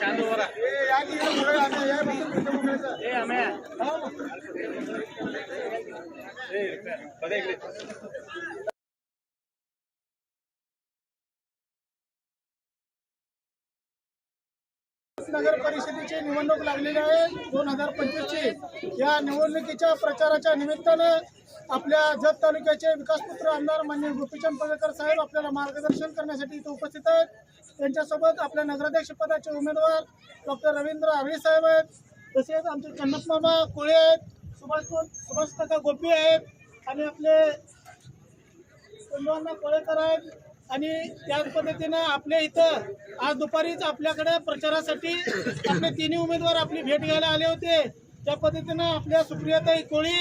चालू हो रहा ए हमें नगर परिषदेची निवडणूक लागलेली आहे. दोन हजार पंचवीसची. या निवडणुकीच्या प्रचाराच्या निमित्तानं आपल्या जत तालुक्याचे विकासपुत्र आमदार मान्य गोपीचंद पडळकर साहेब आपल्याला मार्गदर्शन करण्यासाठी इथे उपस्थित आहेत. त्यांच्यासोबत आपल्या नगराध्यक्ष पदाचे उमेदवार डॉक्टर रवींद्र आवळे साहेब आहेत. तसेच आमचे चन्नप्मामा कोळे आहेत. सुभाष सुभाष काका गोपी आहेत. आणि आपले कुंभवाना कोळेकर आहेत. आणि त्याच पद्धतीनं आपल्या इथं आज दुपारीच आपल्याकडे प्रचारासाठी आपले तिन्ही उमेदवार आपली भेट घ्यायला आले होते. त्या पद्धतीनं आपल्या सुप्रियाताई कोळी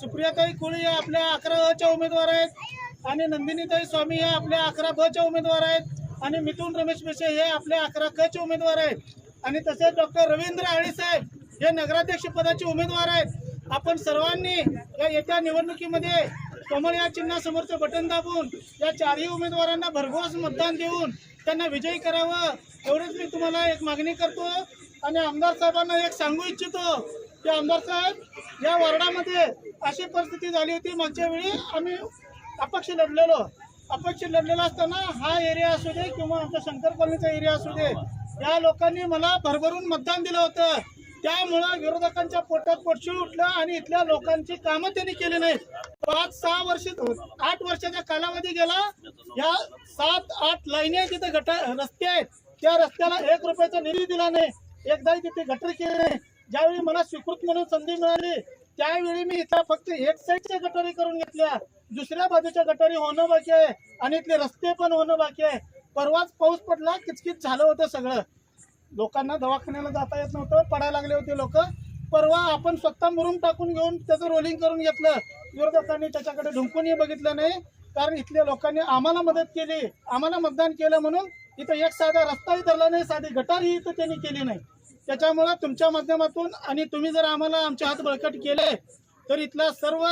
सुप्रियाताई कोळी या आपल्या अकरा अच्या उमेदवार आहेत आणि नंदिनीताई स्वामी या आपल्या अकरा ब च्या उमेदवार आहेत आणि मिथुन रमेश मेशे हे आपल्या अकरा क चे उमेदवार आहेत. आणि तसेच डॉक्टर रवींद्र आळीसाहेब हे नगराध्यक्ष पदाचे उमेदवार आहेत. आपण सर्वांनी या येत्या निवडणुकीमध्ये कमल या चिन्हासमोरचं बटन दाबून या चारही उमेदवारांना भरघोस मतदान देऊन त्यांना विजयी करावं एवढंच मी तुम्हाला एक मागणी करतो. आणि आमदार साहेबांना एक सांगू इच्छितो की आमदार साहेब या वार्डामध्ये अशी परिस्थिती झाली होती मागच्या वेळी आम्ही अपक्ष लढलेलो. अपक्ष लढलेला असताना हा एरिया असू दे किंवा आमच्या शंकर कॉलनीचा एरिया असू दे या लोकांनी मला भरभरून मतदान दिलं होतं. त्यामुळं विरोधकांच्या पोटात पोटशी उठलं आणि इथल्या लोकांची कामं त्यांनी केली नाहीत. पाच सहा वर्ष आठ वर्षाचा कालावधी गेला. या सात आठ लाईनी आहेत तिथे गट रस्ते आहेत. त्या रस्त्याला एक रुपयाचा निधी दिला नाही. एकदाही तिथे गटर केले नाही. ज्यावेळी मला स्वीकृत म्हणून संधी मिळाली त्यावेळी मी इथं फक्त एक साईडच्या गटारी करून घेतल्या. दुसऱ्या बाजूच्या गटारी होणं बाकी आहे आणि इथले रस्ते पण होणं बाकी आहे. परवाच पाऊस पडला किचकिच झालं होतं सगळं. लोकांना दवाखान्याला जाता येत नव्हतं पडायला लागले होते लोक. परवा आपण स्वतः मुरुम टाकून घेऊन त्याचं रोलिंग करून घेतलं. विरोधकांनी त्याच्याकडे ढुंकूनही बघितलं नाही. कारण इथल्या लोकांनी आम्हाला मदत केली आम्हाला मतदान केलं म्हणून इथं एक साधा रस्ताही धरला नाही साधी गटारही इथं त्यांनी केली नाही. त्याच्यामुळं तुमच्या माध्यमातून आणि तुम्ही जर आम्हाला आमचे हात बळकट केले तर इथला सर्व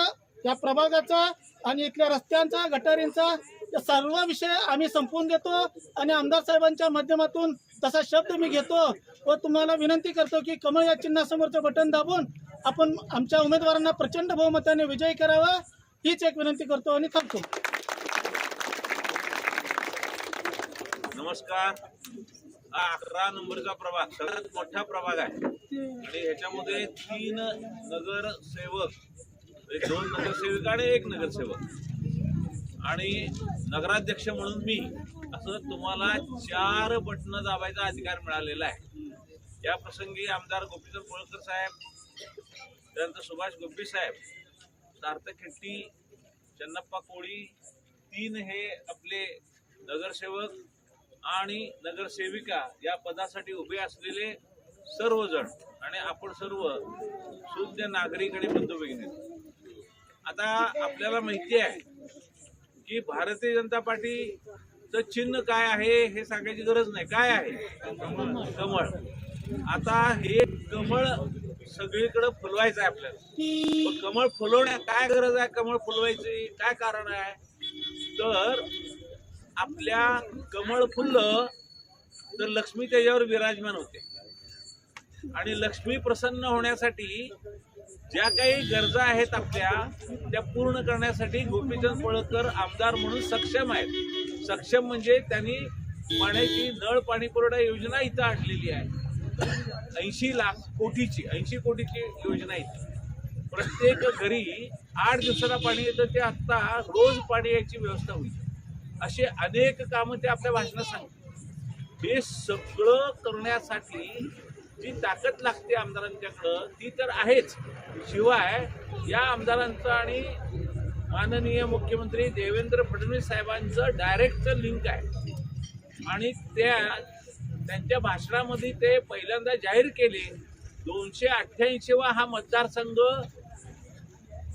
या प्रभागाचा आणि इथल्या रस्त्यांचा गटारींचा सर्व विषय आम्ही संपवून देतो. आणि आमदार साहेबांच्या माध्यमातून तसा शब्द मी घेतो व तुम्हाला विनंती करतो की कमळ या चिन्हासमोरचं बटन दाबून आपण आमच्या उमेदवारांना प्रचंड बहुमताने विजयी करावा हीच एक विनंती करतो आणि थांबतो. नमस्कार. हा अकरा नंबरचा प्रभाग सगळ्यात मोठा प्रभाग आहे. आणि ह्याच्यामध्ये तीन नगरसेवक म्हणजे दोन नगरसेविका आणि एक नगरसेवक. आणि नगराध्यक्ष म्हणून मी असं तुम्हाला चार बटणं दाबायचा अधिकार मिळालेला आहे. या प्रसंगी आमदार गोपीचंद कोळकर साहेब त्यानंतर सुभाष गोपी साहेब सार्थक शेट्टी चन्नप्पा कोळी तीन हे आपले नगरसेवक आणि नगरसेविका या पदासाठी उभे असलेले सर्वजण आणि आपण सर्व शुद्ध नागरीकडे बंधुभगिनी आता आपल्याला माहिती आहे की भारतीय जनता पार्टी तर चिन्ह काय आहे हे सांगायची गरज नाही. काय आहे? कमळ. आता हे कमळ सगळीकडे फुलवायचं आहे आपल्याला. कमळ फुलवण्या काय गरज आहे? कमळ फुलवायची काय कारण आहे? तर आपल्या कमळ फुललं तर लक्ष्मी त्याच्यावर विराजमान होते. आणि लक्ष्मी प्रसन्न होण्यासाठी ज्या काही गरजा आहेत आपल्या त्या पूर्ण करण्यासाठी गोपीचंद पळकर आमदार म्हणून सक्षम आहेत. सक्षम म्हणजे त्यांनी पाण्याची नळ पाणी पुरवठा योजना इथं आणलेली आहे. ऐंशी लाख कोटीची ऐंशी कोटीची योजना इथे प्रत्येक घरी आठ दिवसाला पाणी येतं ते आत्ता रोज पाणी यायची व्यवस्था होईल. असे अनेक कामं ते आपल्या भाषणात सांगतात. हे सगळं करण्यासाठी जी ताकद लागते आमदारांच्याकडं ती तर आहेच. शिवाय या आमदारांचं आणि माननीय मुख्यमंत्री देवेंद्र फडणवीस साहेबांचं डायरेक्ट लिंक आहे. आणि त्या त्यांच्या भाषणामध्ये ते पहिल्यांदा जाहीर केले दोनशे अठ्ठ्याऐंशीवा हा मतदारसंघ.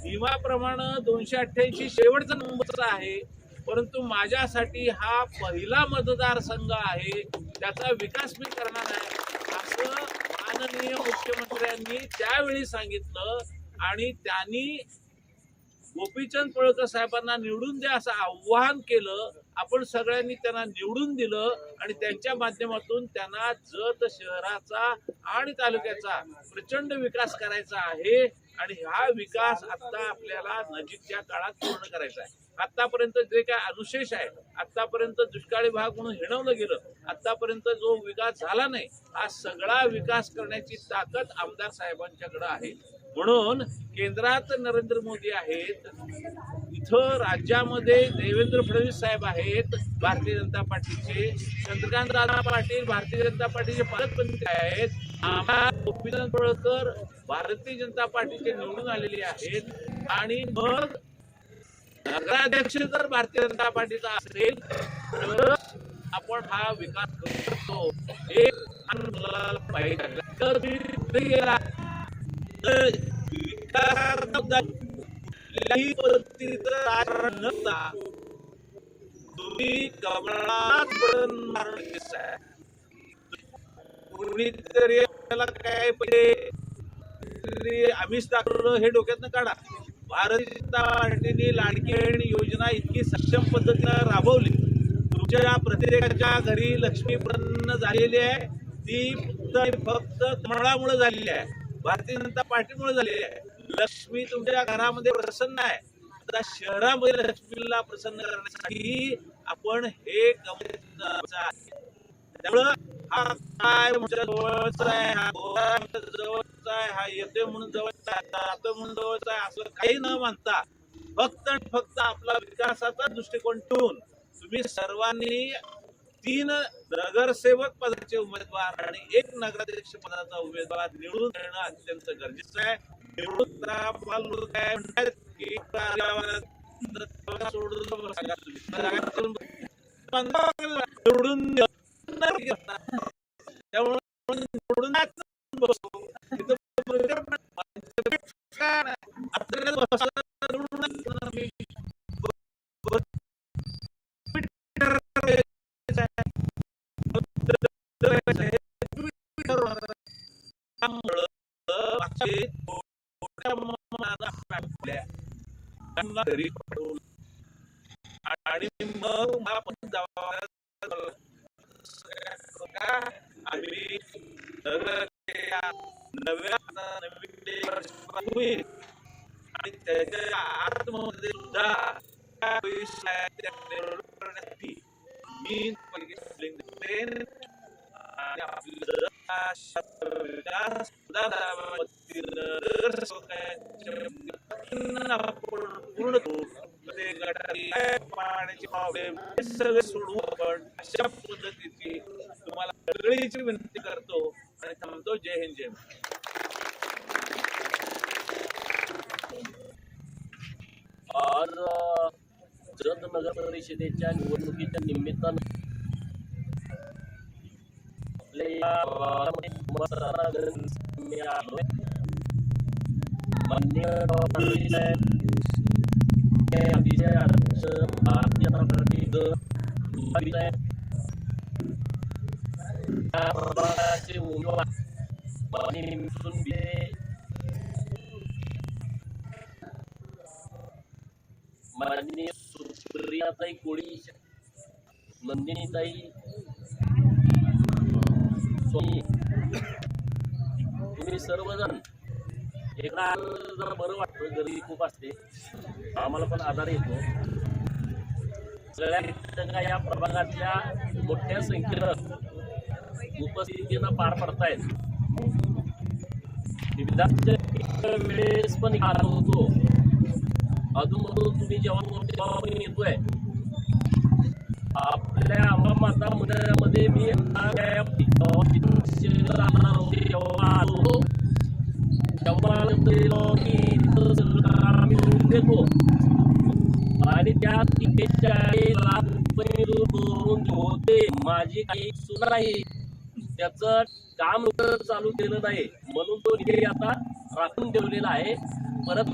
नियमाप्रमाणे दोनशे अठ्ठ्याऐंशी शेवटचा नंबरचा आहे परंतु माझ्यासाठी हा पहिला मतदारसंघ आहे त्याचा विकास मी करणार आहे असं माननीय मुख्यमंत्र्यांनी त्यावेळी सांगितलं आणि त्यांनी गोपीचंद पळकर साहेबांना निवडून द्या असं आव्हान केलं आपण सगळ्यांनी त्यांना निवडून दिलं आणि त्यांच्या माध्यमातून त्यांना जत शहराचा आणि तालुक्याचा प्रचंड विकास करायचा आहे आणि हा विकास आता आपल्याला नजीकच्या काळात पूर्ण करायचा आहे. आतापर्यंत जे काय अनुशेष आहे आतापर्यंत दुष्काळी भाग म्हणून हिणवलं गेलं आतापर्यंत जो विकास झाला नाही हा सगळा विकास करण्याची ताकद आमदार साहेबांच्याकडे आहे. म्हणून केंद्रात नरेंद्र मोदी आहेत इथं राज्यामध्ये देवेंद्र फडणवीस साहेब आहेत भारतीय जनता पार्टीचे. चंद्रकांत राधा पाटील भारतीय जनता पार्टीचे पालकमंत्री आहेत. आम्हाला गोपीचंद पळकर भारतीय जनता पार्टीचे निवडून आलेले आहेत. आणि मग नगराध्यक्ष जर भारतीय जनता पार्टीचा असेल तर आपण हा विकास करू शकतो. एक मुलाला पाहिजे. तर कुठल्याही नसता तुम्ही कमळात पडून कुणीतरी आपल्याला काय पहिले आम्हीच दाखवलं हे डोक्यातनं काढा भारतीय जनता पार्टीने लाडकी बहीण योजना इतकी सक्षम पद्धतीनं राबवली तुमच्या प्रत्येकाच्या घरी लक्ष्मीप्रन्न झालेली आहे ती फक्त फक्त कमळामुळे झालेली आहे भारतीय जनता पार्टीमुळे झालेली आहे. लक्ष्मी तुमच्या घरामध्ये प्रसन्न आहे. आता शहरामध्ये लक्ष्मीला प्रसन्न करण्यासाठी आपण हे त्यामुळं हा काय म्हणजे जवळचा आहे हा जवळचा आहे हा येतोय म्हणून जवळचा आहे म्हणून जवळचा आहे असं काही न मानता फक्त आणि फक्त आपला विकासाचा दृष्टिकोन ठेवून तुम्ही सर्वांनी तीन नगरसेवक पदाचे उमेदवार आणि एक नगराध्यक्ष पदाचा उमेदवार निवडून देणं अत्यंत गरजेचं आहे. निवडून त्यामुळे निवडून बसू इथं काय नाही. आता बसायला निवडून नाही. त्यामुळं असे मोठ्या मनात आपल्या त्यांना घरी पाठवलं. आणि मग मला आपण पूर्ण सगळे आपण अशा पद्धतीची तुम्हाला सगळीची विनंती करतो आणि थांबतो जय हिंद जय आज जत नगर परिषदेच्या निवडणुकीच्या निमित्तानं आपल्या या गावामध्ये मतदारांना मी आलोय. माननीय तुम्ही सर्वजण एकदा जरा बरं वाटतं गर्दी खूप असते. आम्हाला पण आधार येतो. सगळ्या या प्रभागातल्या मोठ्या संख्येनं उपस्थितीनं पार पडतायत. विधानसभेच्या वेळेस पण आला होतो. अजून तुम्ही जेव्हा तेव्हा येतोय. आपल्या माता मी आलो इथं सगळं आम्ही देतो आणि त्या होते. माझी काही सुना नाही. त्याचं काम चालू केलं नाही. म्हणून तो आता राखून ठेवलेला आहे. परत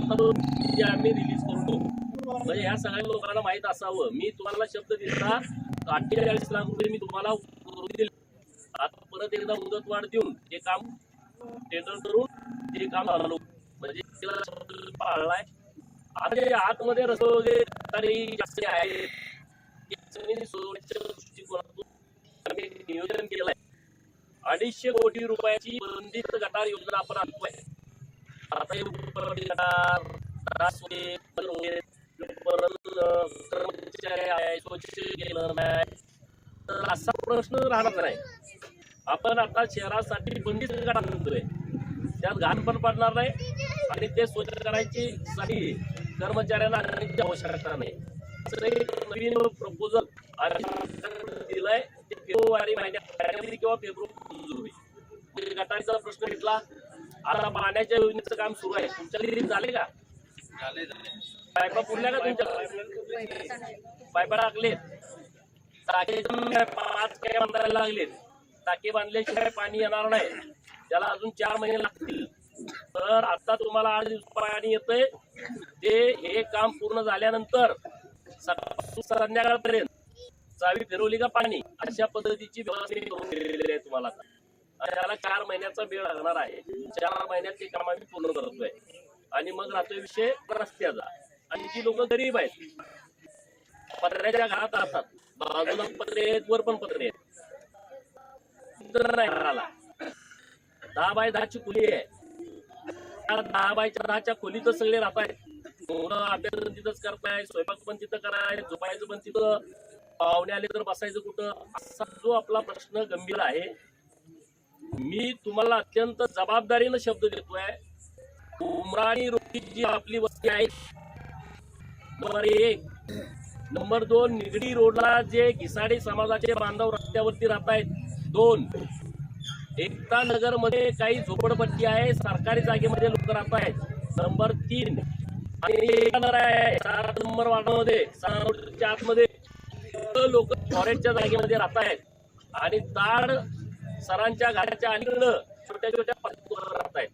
आम्ही रिलीज करतो. म्हणजे ह्या सगळ्या लोकांना माहीत असावं. मी तुम्हाला शब्द दिला अठ्ठेचाळीस लाख रुपये मी तुम्हाला दिले. आता परत एकदा मुदतवाढ देऊन ते काम टेंडर करून ते काम आलो म्हणजे पाळलाय. आता जे आतमध्ये रस्ते वगैरे जास्त आहेत. नियोजन केलंय. अडीचशे कोटी रुपयाची बंदिस्त गटार योजना आपण आणतोय. आता गटार कर्मचारी आहे स्वच्छ केलं नाही तर असा प्रश्न राहणार नाही आपण आता शहरासाठी बंदी आणतोय त्यात घाण पण पडणार नाही आणि ते स्वच्छ करायची साठी कर्मचाऱ्यांना आणण्याची आवश्यकता नाही नवीन प्रपोजल दिलंय फेब्रुवारी महिन्यात किंवा फेब्रुवारी होईल गटारीचा प्रश्न घेतला. आता पाण्याच्या योजनेचं काम सुरू आहे. तुमच्या घरी झाले का? पायपा पुरल्या का तुमच्या पायपा टाकलेत टाके पाच काय बांधायला लागलेत टाके बांधल्याशिवाय पाणी येणार नाही. त्याला अजून चार महिने लागतील. तर आता तुम्हाला आठ दिवस पाणी येतंय. ते हे काम पूर्ण झाल्यानंतर संध्याकाळपर्यंत चावी फिरवली का पाणी? अशा पद्धतीची व्यवस्था करून दिलेली आहे तुम्हाला त्याला चार महिन्याचा वेळ लागणार आहे. चार महिन्यात ते काम आम्ही पूर्ण करतोय. आणि मग राहतोय विषय रस्त्याचा आणि ती लोक गरीब आहेत. पत्र्याच्या घरात राहतात. बाजूला पत्रे आहेत वर पण पत्रे आहेत. नाही घराला. दहा बाय दहाची खोली आहे. त्या दहा बायच्या दहाच्या खोलीतच सगळे राहत आहेत. मुलं अभ्यास पण तिथंच करताय स्वयंपाक पण तिथं कराय झोपायचं पण तिथं. पाहुणे आले तर बसायचं कुठं? असा जो आपला प्रश्न गंभीर आहे. मी तुम्हाला अत्यंत जबाबदारीनं शब्द देतोय. उमराणी रोटी जी आपली वस्ती आहे नंबर एक. नंबर दोन निगडी रोडला जे घिसाडे समाजाचे बांधव रस्त्यावरती राहत आहेत दोन एकता नगरमध्ये काही झोपडपट्टी आहे सरकारी जागेमध्ये लोक राहत आहेत नंबर तीन आणि आहे सात नंबर वार्डामध्ये सातारच्या आतमध्ये लोक फॉरेस्टच्या जागेमध्ये राहत आहेत आणि ताड सरांच्या घराच्या अलीकडं छोट्या छोट्या राहत आहेत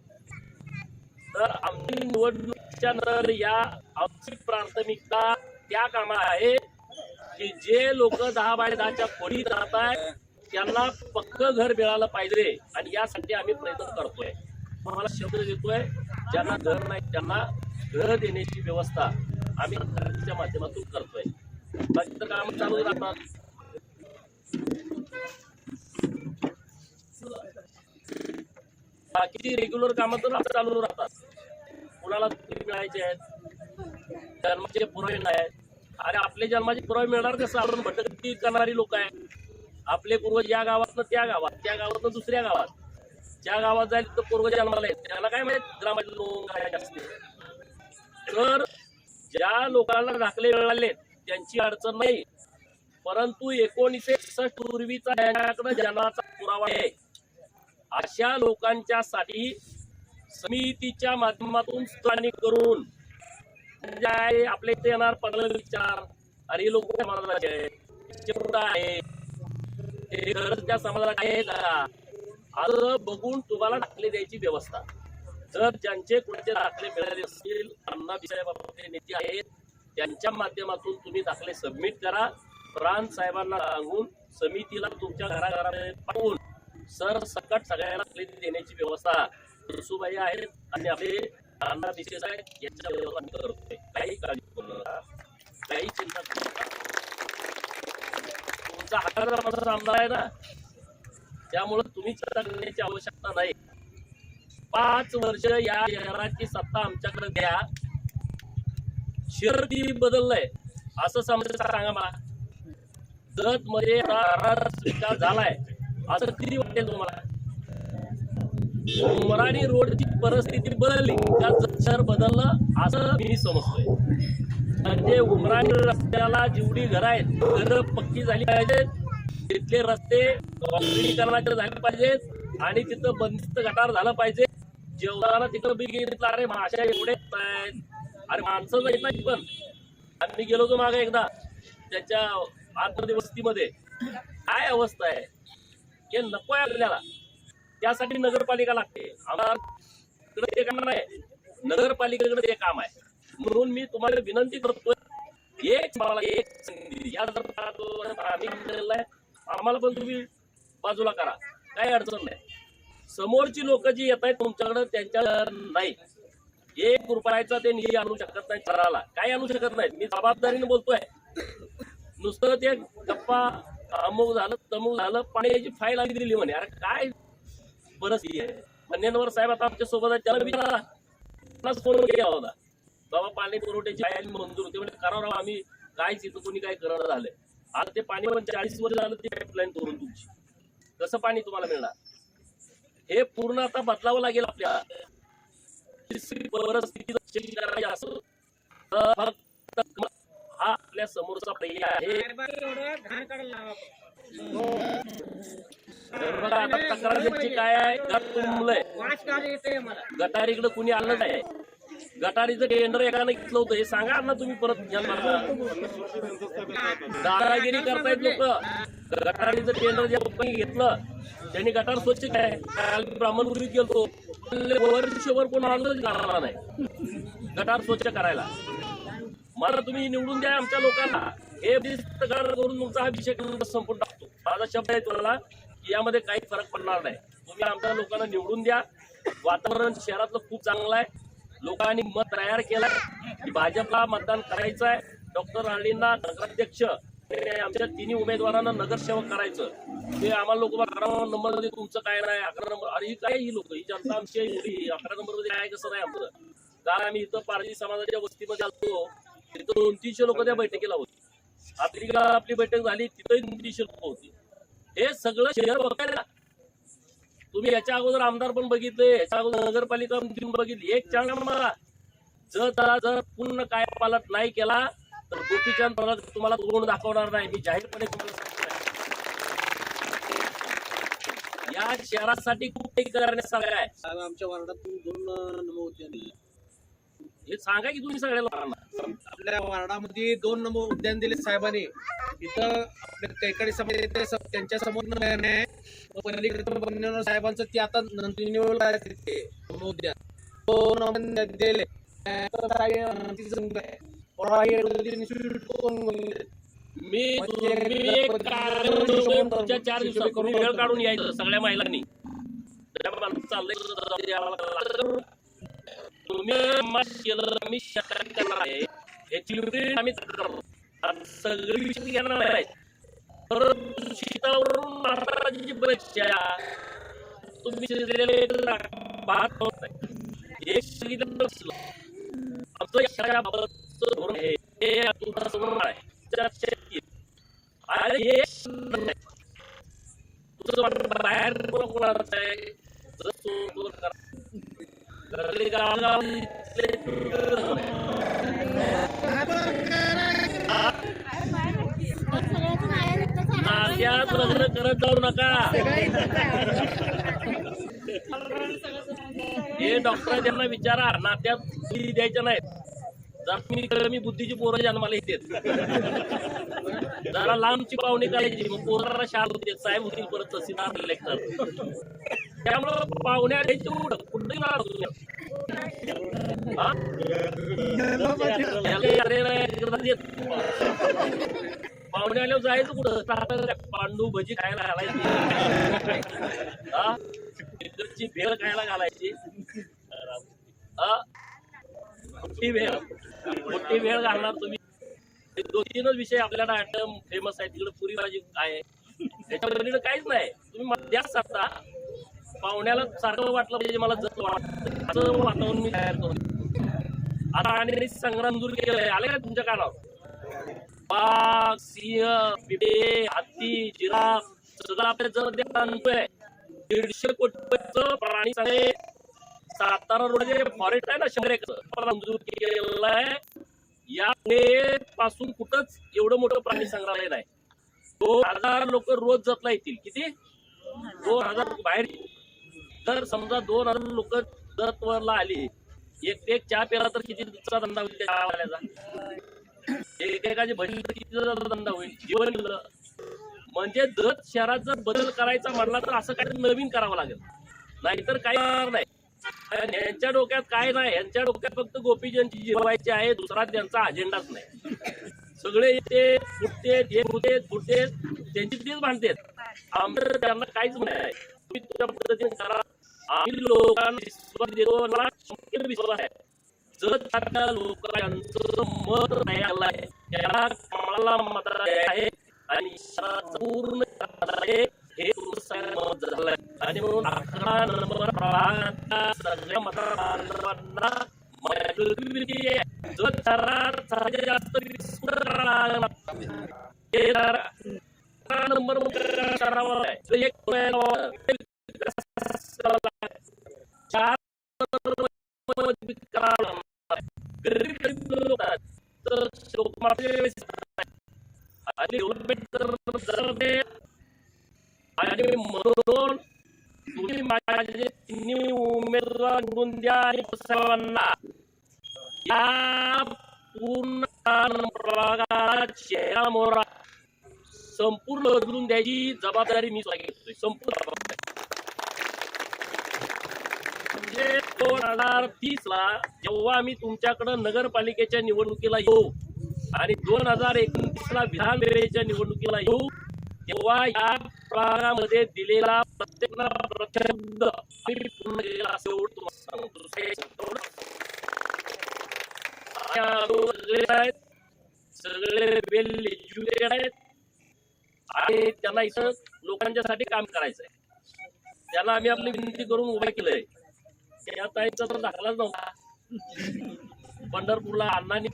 तर आमची निवडणूक नंतर या आवश्यक प्राथमिकता त्या कामा आहे की जे लोक दहा बाय दहाच्या खोलीत राहत आहेत त्यांना पक्क घर मिळालं पाहिजे आणि यासाठी आम्ही प्रयत्न करतोय. आम्हाला शब्द देतोय ज्यांना घर नाही त्यांना घर देण्याची व्यवस्था आम्ही सरकारच्या माध्यमातून करतोय. बाकी तर काम चालू राहतात बाकीची रेग्युलर कामं तर चालू राहतात. कुणाला मिळायचे आहेत. जन्माचे पुरावे नाही अरे आपले जन्माचे पुरावे मिळणार कसं? आपण भटकती करणारी लोक आहे आपले पूर्वज या गावातनं त्या गावात त्या गावातनं दुसऱ्या गावात. ज्या गावात जाईल तर पूर्व जन्माला आहेत त्याला काय माहीत? ग्रामातील लोक असते तर ज्या लोकांना दाखले मिळाले त्यांची अडचण नाही. परंतु एकोणीसशे एकसष्ट पूर्वीचा त्यांच्याकडे जन्माचा पुरावा आहे. अशा लोकांच्या साठी समितीच्या माध्यमातून स्थानिक करून जे आपल्या इथे येणार पडलं विचार. अरे लोक काय समाजाचे आहे ते गरज त्या समाजाला काय का? असं बघून तुम्हाला दाखले द्यायची व्यवस्था. जर ज्यांचे कुठचे दाखले मिळाले असतील अण्णा विषयाबाबत नेते आहेत त्यांच्या माध्यमातून तुम्ही दाखले सबमिट करा. प्राण साहेबांना सांगून समितीला तुमच्या घराघरामध्ये पाठवून सर सकट सगळ्यांना दाखले देण्याची व्यवस्था. सुबाई आहेत आणि आपले अण्णा विशेष आहेत. यांच्या व्यवस्था आम्ही करतोय काही काळजी करू नका. काही चिंता करू नका. तुमचा हाताचा माझा आमदार आहे ना? त्यामुळं तुम्ही चिंता करण्याची आवश्यकता नाही. पाच वर्ष या शहराची सत्ता आमच्याकडे द्या. शहर ती बदललंय. असं समजा सांगा मला. जत मध्ये विकास झालाय. असं किती वाटेल तुम्हाला? वराडी रोडची परिस्थिती बदलली. शहर बदललं असं मी समजतोय. म्हणजे उमराणी रस्त्याला जेवढी घरं आहेत घरं पक्की झाली पाहिजेत. तिथले रस्ते काँक्रिटीकरणाचे झाले पाहिजेत आणि तिथं बंदिस्त गटार झालं पाहिजे. जेवणाला तिथं बी घेतलं अरे माशा एवढे अरे माणसं नाही नाही पण. आम्ही गेलो होतो मागे एकदा त्याच्या आतमध्ये काय अवस्था आहे? हे नको आहे आपल्याला. त्यासाठी नगरपालिका लागते. आम्हाला नाही नगरपालिकेकडे ते काम आहे म्हणून मी तुम्हाला विनंती करतोय एक मला एक संधी या आम्ही आहे. आम्हाला पण तुम्ही बाजूला करा. काही अडचण नाही. समोरची लोक जी येत आहेत तुमच्याकडे त्यांच्या नाही. एक रुपयाचा ते निधी आणू शकत नाही कराला काही आणू शकत नाही. मी जबाबदारीने बोलतोय. नुसतं ते गप्पा अमुक झालं तमुक झालं पाण्याची फाईल आली दिली म्हणे. अरे काय परिस्थिती आहे. मन्यनवर साहेब आता आमच्यासोबत आहेत त्याला विचारा. फोन केला होता? बाबा पाणी पुरवठ्याची फाईल मंजूर होते म्हणजे करावं आम्ही काय इथं कोणी काय करायला झालंय. आता ते पाणी पण चाळीस वर्ष झालं ते पाईपलाईन करून तुमची. कसं पाणी तुम्हाला मिळणार? हे पूर्ण आता बदलावं लागेल आपल्याला. परिस्थिती करायची असेल फक्त हा आपल्या समोरचा पर्याय आहे. आता तक्रार म्हणजे काय आहे? गट तुंबलंय गटारीकडे कुणी आलं नाही. गटारीचं टेंडर एकानं घेतलं होतं. हे सांगा ना तुम्ही परत दादागिरी करतायत लोक. गटारीचं टेंडर ज्या लोकांनी घेतलं त्यांनी गटार स्वच्छ काय काल ब्राह्मणपुरीत गेलतो. वर्षभर कोण आलं करणार नाही. गटार स्वच्छ करायला. मला तुम्ही निवडून द्या आमच्या लोकांना. हे करून तुमचा हा विषय संपून टाकतो. माझा शब्द आहे तुम्हाला की यामध्ये काही फरक पडणार नाही. तुम्ही आमच्या लोकांना निवडून द्या. वातावरण शहरातलं खूप चांगलं आहे. लोकांनी मत तयार केलंय. की भाजपला मतदान करायचं आहे. डॉक्टर राणींना नगराध्यक्ष आमच्या तिन्ही उमेदवारांना नगरसेवक करायचं. ते आम्हाला लोक अकरा नंबरमध्ये तुमचं काय नाही अकरा नंबर अरे ही काय ही लोक? ही जनता आमची अकरा नंबरमध्ये काय कसं नाही आमचं? काय आम्ही इथं पारजी समाजाच्या वस्तीमध्ये आलतो तिथं दोन तीनशे लोक त्या बैठकीला होती. आपली आपली बैठक झाली तिथंही दोन तीनशे होती. हे सगळं शहर बघायला तुम्ही याच्या अगोदर आमदार पण बघितले याच्या अगोदर नगरपालिका बघितली. एक चांगला मला जर त्याला जर पूर्ण काय पालट नाही केला तर गोपीचंद परत तुम्हाला तोंड दाखवणार नाही. मी जाहीरपणे तुम्हाला या शहरासाठी खूप काही करण्यासारखं आहे. साहेब आमच्या वार्डातून दोन नमो हे सांगा की तुम्ही सगळ्या लोकांना आपल्या वार्डामध्ये दोन नमो उद्यान दिले साहेबांनी. इथं कैकाडी समाज त्यांच्यासमोर नाही पलीकडे साहेबांचं ते आता नमो उद्यान. दोन दिले? मी चार दिवसात तुम्ही वेळ काढून यायचं सगळ्या महिलांनी. चाललंय. तुम्ही मत केलं मी शकत करणार आहे याची लिमिट आम्ही करणार आणि सगळी विषय घेणार नाही परत शीतावरून महाराजांची परीक्षा तुम्ही शिजलेले पाहत होत नाही एक सांगितलं नसलं आमचं या बाबतचं धोरण आहे. हे तुमच्यासमोर आहे. त्याच्यात शेती आहे. आणि हे नाही. तुझं वाटतं बाहेर कोण कोणाचं आहे? लग्न करत जाऊ नका हे डॉक्टर त्यांना विचारा नात्यात द्यायच्या नाहीत. जर तुम्ही कमी बुद्धीची पोरं जन्माला येते जरा लांबची पाहुणी करायची मग पोराला शाल होते साहेब होतील परत तहसीलदार लेक्टर त्यामुळं पाहुण्या द्यायची कुठं कुठं पाहुणे आल्यावर जायचं कुठं पांडू भजी खायला घालायची भेळ खायला घालायची मोठी भेळ मोठी भेळ घालणार तुम्ही दोन तीनच विषय आपल्याला आयटम फेमस आहे तिकडे पुरी भाजी आहे त्याच्या काहीच नाही तुम्ही मला द्या पाहुण्याला सारखं वाटलं पाहिजे मला जत वाटतं. असं वातावरण मी तयार करून आता आणि संग्राम दूर केलंय. आले का तुमच्या कानावर? वाघ सिंह बिबे हत्ती जिराफ सगळं आपल्या जर आणतोय. दीडशे कोटी प्राणी आहे सातारा रोड जे फॉरेस्ट आहे ना शंभर एकर मंजूर केलेलं आहे या पुणे पासून कुठंच एवढं मोठं प्राणी संग्रहालय नाही. दोन हजार लोक रोज जपला येतील. किती? दोन हजार बाहेर येतील. तर समजा दोन हजार लोक दत्तवरला आली. एक एक चहा प्याला तर किती दुसरा धंदा होईल त्या चहावाल्याचा एकेकाची भजी किती धंदा होईल? जीवन म्हणजे दत शहरात जर बदल करायचा म्हणला तर असं काही नवीन करावं लागेल. नाहीतर काही होणार नाही. यांच्या डोक्यात काय नाही यांच्या डोक्यात फक्त गोपीजनची जिरवायची आहे दुसरा त्यांचा अजेंडाच नाही. सगळे येते फुटते हे होते फुटते त्यांची तीच भांडतेत. आमचं त्यांना काहीच नाही. तुम्ही तुमच्या पद्धतीने करा आम्ही लोकांना विश्वास देतो मला शंभर विश्वास आहे. जर त्या लोकांचं मत तयार आहे त्याला कमळाला मतदार आहे? आणि पूर्ण आहे हे तुमचं मत झालं आहे आणि म्हणून अकरा नंबर प्रभागातल्या सगळ्या मतदारांना माझी जास्त नंबरमध्ये आहे. एक आणि डेव्हलपमेंट जर आणि म्हणून तुम्ही माझे तिन्ही उमेदवार निवडून द्या आणि सर्वांना या पूर्ण संपूर्ण बदलून द्यायची जबाबदारी मी स्वतः घेतोय. संपूर्ण जबाबदारी. म्हणजे दोन हजार तीस ला जेव्हा आम्ही तुमच्याकडं नगरपालिकेच्या निवडणुकीला येऊ आणि दोन हजार एकोणतीस ला विधानसभेच्या निवडणुकीला येऊ तेव्हा या प्रभागामध्ये दिलेला प्रत्येक प्रचंड पूर्ण केलेला असं सांगतो. सगळे आहेत. वेल एज्युकेटेड आहेत. आणि त्यांना इथं लोकांच्या साठी काम करायचं आहे त्याला आम्ही आपली विनंती करून उभा केलंय. त्या ताईचा तर दाखलाच नव्हता. पंढरपूरला अण्णांनी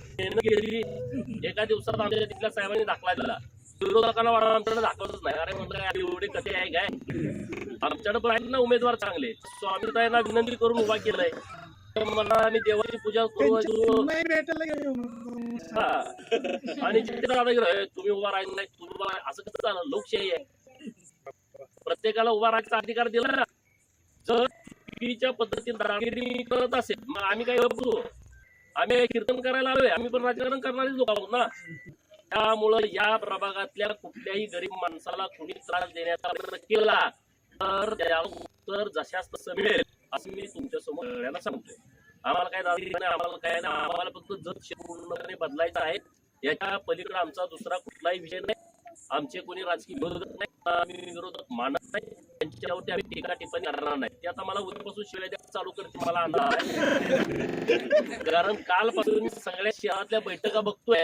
एका दिवसात आमच्या तिथल्या साहेबांनी दाखला दिला. विरोधकांना आमच्याकडे दाखवतच नाही. अरे म्हणलं काय एवढे कसे आहे काय? आमच्याकडे पण आहेत ना उमेदवार चांगले. स्वामीताईंना विनंती करून उभा केलाय. तर मला आम्ही देवाची पूजा करू आणि हा. तुम्ही उभा राहिला नाही तुम्ही उभा असं कसं झालं? लोकशाही आहे. प्रत्येकाला उभा राहायचा अधिकार दिला ना. जर पद्धतीने करत असेल मग आम्ही काय बघू आम्ही कीर्तन करायला आलोय. आम्ही पण राजकारण करणारीच लोक आहोत ना. त्यामुळं या प्रभागातल्या कुठल्याही गरीब माणसाला कोणी त्रास देण्याचा प्रयत्न केला तर त्याला उत्तर जशास तसं मिळेल असं मी तुमच्यासमोर सगळ्यांना सांगतोय. आम्हाला काय दादी नाही आम्हाला काय नाही. आम्हाला फक्त जग पूर्णपणे बदलायचं आहे. याच्या पलीकडे आमचा दुसरा कुठलाही विषय नाही. आमचे कोणी राजकीय विरोधक नाही आम्ही विरोधक मानत नाही. त्यांच्यावरती आम्ही टीका टिप्पणी करणार नाही. ते आता मला उद्यापासून शिवाय चालू करते मला आणणार कारण कालपासून मी सगळ्या शहरातल्या बैठका बघतोय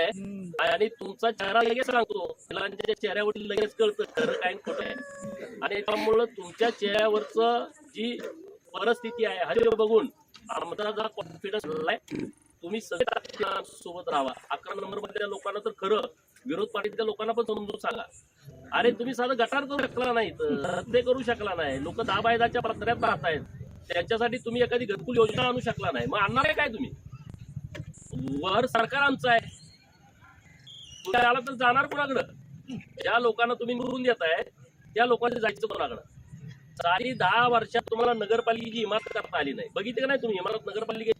आणि तुमचा चेहरा लगेच सांगतो मुलांच्या चेहऱ्यावरती लगेच कळतं खरं काय आणि खोटं आहे आणि त्यामुळं तुमच्या चेहऱ्यावरच जी परिस्थिती आहे हजे बघून आमचा जरा कॉन्फिडन्स तुम्ही सगळे सोबत राहा. अकरा नंबर मधल्या लोकांना तर खरं विरोध पार्टीच्या लोकांना पण समजून सांगा. अरे तुम्ही साधं गटार करू शकला नाही तर ते करू शकला नाही. लोक दहा बायदाच्या पत्र्यात राहतायत. त्यांच्यासाठी तुम्ही एखादी घरकुल योजना आणू शकला नाही. मग आणणार आहे काय तुम्ही? वर सरकार आमचं आहे. तुम्ही आला तर जाणार कोणाकडं? ज्या लोकांना तुम्ही निवडून देताय त्या लोकांचं जायचं कोणाकडं? सारी दहा वर्षात तुम्हाला नगरपालिकेची इमारत करता आली नाही. बघितली का नाही तुम्ही इमारत नगरपालिकेची?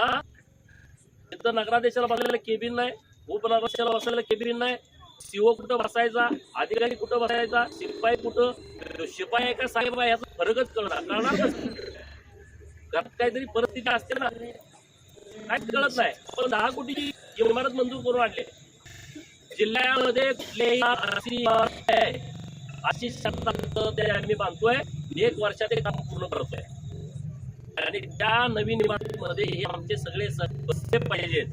हा? तिथं नगराध्यक्षाला बसायला केबिन नाही. उपनगराध्यक्षाला बसायला केबिन नाही सीओ कुठं बसायचा अधिकारी कुठं बसायचा शिपाई कुठं? शिपाई आहे का साहेब आहे याचा फरकच कळणार कळणार घरात काहीतरी परिस्थिती असते ना. काहीच कळत नाही. पण दहा कोटीची इमारत मंजूर करून आणले. जिल्ह्यामध्ये कुठलेही अशी इमारत ते आम्ही बांधतोय. एक वर्षात ते काम पूर्ण करतोय. आणि त्या नवीन इमारतीमध्ये हे आमचे सगळे स- बसले पाहिजेत.